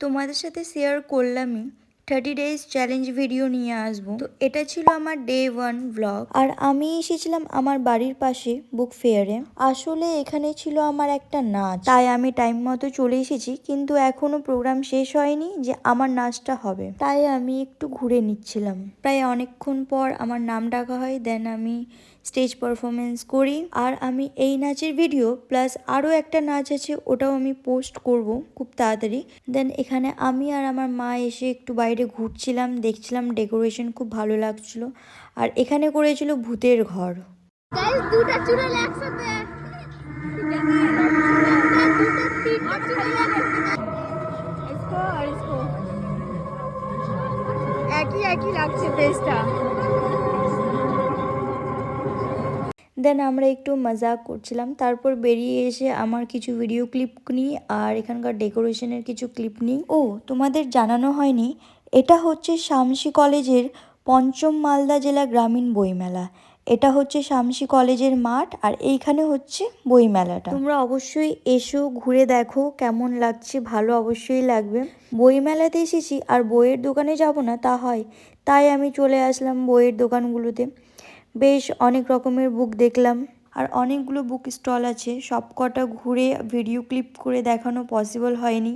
তোমাদের সাথে শেয়ার করলামই। থার্টি ডেজ চ্যালেঞ্জ ভিডিও নিয়ে আসব। তো এটা ছিল আমার ডে ওয়ান ব্লগ আর আমি এসেছিলাম আমার বাড়ির পাশে বুক ফেয়ারে আসলে এখানে ছিল আমার একটা নাচ। তাই আমি টাইম মতো চলে এসেছি, কিন্তু এখনও প্রোগ্রাম শেষ হয়নি যে আমার নাচটা হবে। তাই আমি একটু ঘুরে নিচ্ছিলাম। প্রায় অনেকক্ষণ পর আমার নাম ডাকা হয় দেন আমি স্টেজ পারফরমেন্স করি। আর আমি এই নাচের ভিডিও প্লাস আরও একটা নাচ আছে, ওটাও আমি পোস্ট করব খুব তাড়াতাড়ি। দেন এখানে আমি আর আমার মা এসে একটু বাইরে বাইরে ঘুরছিলাম দেখছিলাম ডেকোরেশন খুব ভালো লাগছিল। আর এখানে করেছিল ভূতের ঘর। একই একই লাগছে দেন আমরা একটু মজা করছিলাম। তারপর বেরিয়ে এসে আমার কিছু ভিডিও ক্লিপ নিই আর এখানকার ডেকোরেশনের কিছু ক্লিপ নিই। ও তোমাদের জানানো হয়নি এটা হচ্ছে শামসি কলেজের পঞ্চম মালদা জেলা গ্রামীণ বইমেলা। এটা হচ্ছে শামসি কলেজের মাঠ আর এইখানে হচ্ছে বইমেলাটা। তোমরা অবশ্যই এসো, ঘুরে দেখো, কেমন লাগছে, ভালো অবশ্যই লাগবে। বইমেলাতে এসেছি আর বইয়ের দোকানে যাব না, তা হয়। তাই আমি চলে আসলাম বইয়ের দোকানগুলোতে। বেশ অনেক রকমের বুক দেখলাম। আর অনেকগুলো বুক স্টল আছে। সব কটা ঘুরে ভিডিও ক্লিপ করে দেখানো পসিবল হয়নি।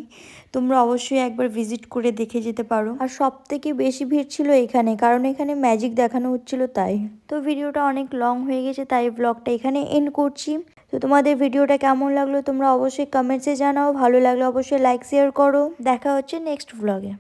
তোমরা অবশ্যই একবার ভিজিট করে দেখে যেতে পারো। আর সব থেকে বেশি ভিড় ছিল এখানে, কারণ এখানে ম্যাজিক দেখানো হচ্ছিল তাই। তো ভিডিওটা অনেক লং হয়ে গেছে, তাই ব্লগটা এখানে এন্ড করছি। তো তোমাদের ভিডিওটা কেমন লাগল তোমরা অবশ্যই কমেন্টসে জানাও। ভালো লাগলে অবশ্যই লাইক শেয়ার করো। দেখা হচ্ছে নেক্সট ব্লগে